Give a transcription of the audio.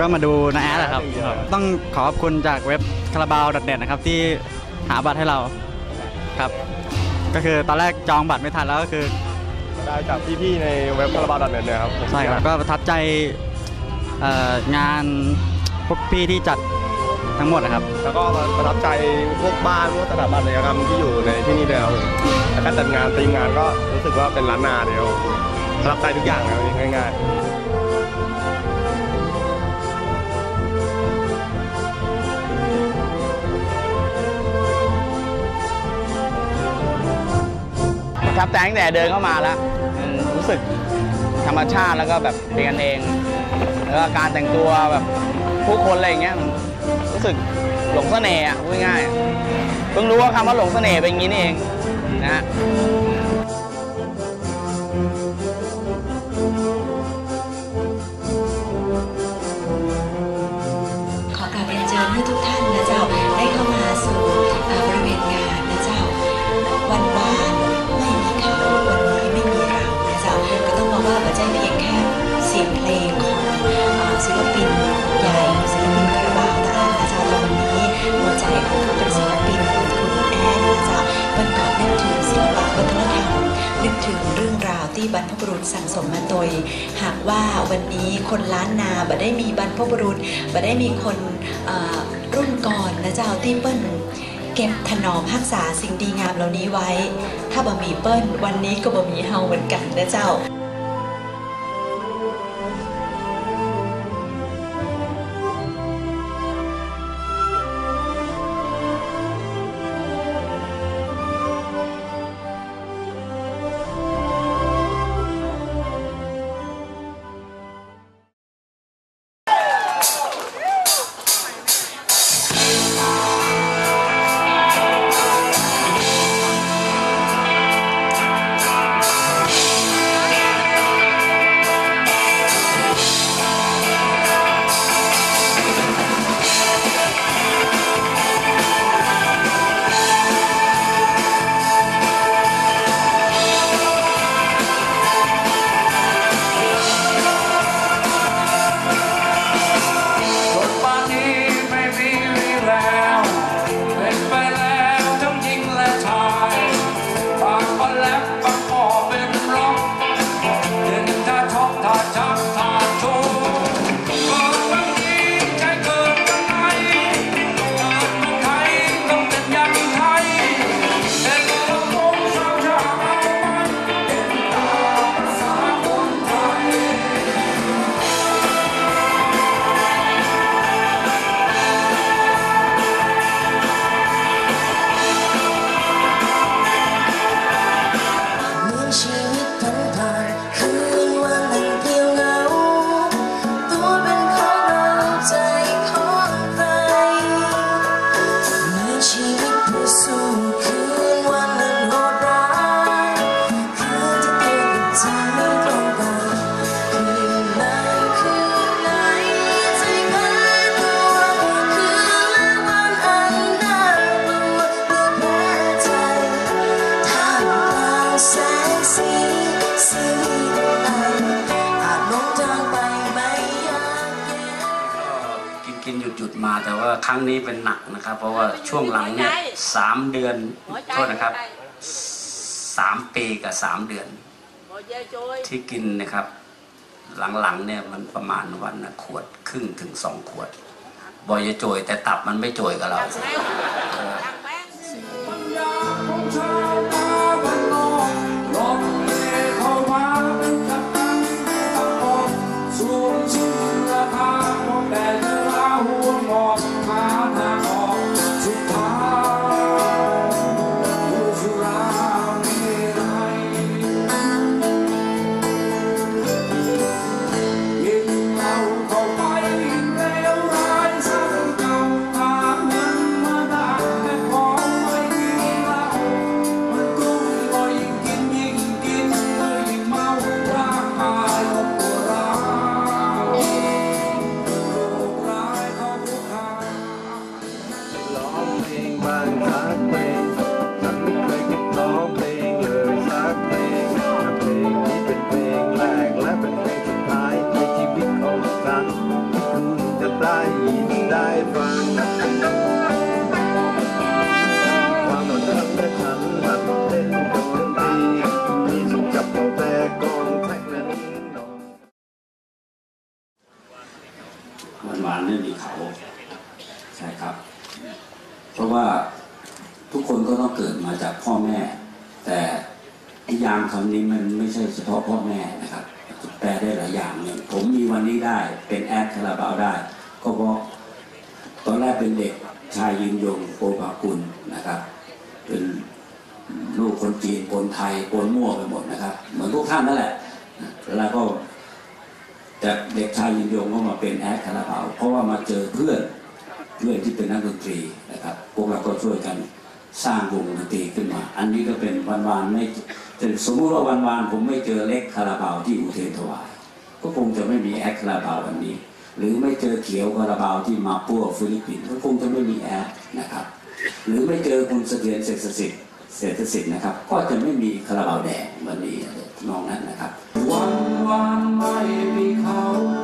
ก็มาดูนาแอดแหละครับ ต้องขอขอบคุณจากเว็บคาราบาวดเน็ตนะครับที่หาบัตรให้เราครับ ก็คือตอนแรกจองบัตรไม่ทันแล้วก็คือได้จากพี่ๆในเว็บคาราบาวดอทเน็ตเนี่ยครับผมใช่ครับก็ประทับใจเอ่องานพวกพี่ที่จัดทั้งหมดนะครับ แล้วก็ประทับใจพวกบ้านพวกสถาบันกิจกรรมที่อยู่ในที่นี่ด้วยครับแล้วก็จัดงานทีมงานก็รู้สึกว่าเป็นร้านนาเดียวประทับใจทุกอย่างครับง่ายๆ ประทับใจตั้งแต่เดินเข้ามาแล้วมันรู้สึกธรรมชาติแล้วก็แบบเป็นกันเอง แล้วก็การแต่งตัวแบบผู้คนอะไรอย่างเงี้ยมันรู้สึกหลงเสน่ห์อะพูดง่ายๆเพิ่งรู้ว่าคำว่าหลงเสน่ห์เป็นอย่างนี้นี่เองนะ ที่บรรพบุรุษสั่งสมมาโดย หากว่าวันนี้คนล้านนาบ่ได้มีบรรพบุรุษบ่ได้มีคนรุ่นก่อนนะเจ้าที่เปิ้ลเก็บถนอมรักษาสิ่งดีงามเหล่านี้ไว้ ถ้าบ่มีเปิ้ลวันนี้ก็บ่มีเฮาเหมือนกันนะเจ้า ครั้งนี้เป็นหนักนะครับ เพราะว่าช่วงหลังเนี่ยสามเดือนโทษนะครับสามปีกับสามเดือน ที่กินนะครับ หลังๆเนี่ยมันประมาณวันละขวดครึ่งถึงสองขวด บอยจะโจยแต่ตับมันไม่โจยกับเรา วานๆไม่มีเขาใช่ครับ เพราะว่าทุกคนก็ต้องเกิดมาจากพ่อแม่ แต่นิยามคำนี้มันไม่ใช่เฉพาะพ่อแม่นะครับแปลได้หลายอย่างเนี่ยผมมีวันนี้ได้ เป็นแอดคาราบาวได้ ก็เพราะตอนแรกเป็นเด็กชายยืนยงโปภากุลนะครับ เป็นลูกคนจีนคนไทยคนมั่วไปหมดนะครับ เหมือนพวกท่านนั่นแหละ แล้วก็ จากเด็กชายยืนยงก็มาเป็นแอดคาราบาวเพราะว่ามาเจอเพื่อนเพื่อนที่เป็นนักดนตรีนะครับพวกเราก็ช่วยกันสร้างวงดนตรีขึ้นมา อันนี้ก็เป็นวันวานไม่แต่สมมุติว่าวันวานๆผมไม่เจอเล็กคาราบาวที่อุเทนถวายก็คงจะไม่มีแอดคาราบาววันนี้ หรือไม่เจอเขียวคาราบาวที่มาปัวฟิลิปปินส์ก็คงจะไม่มีแอดนะครับ หรือไม่เจอคุณเสถียรเศรษฐศิษย์เศรษฐศิษย์นะครับ ก็จะไม่มีคาราบาวแดงวันนี้อะไรทำนองนั้นนะครับ วันวานไม่มีเขา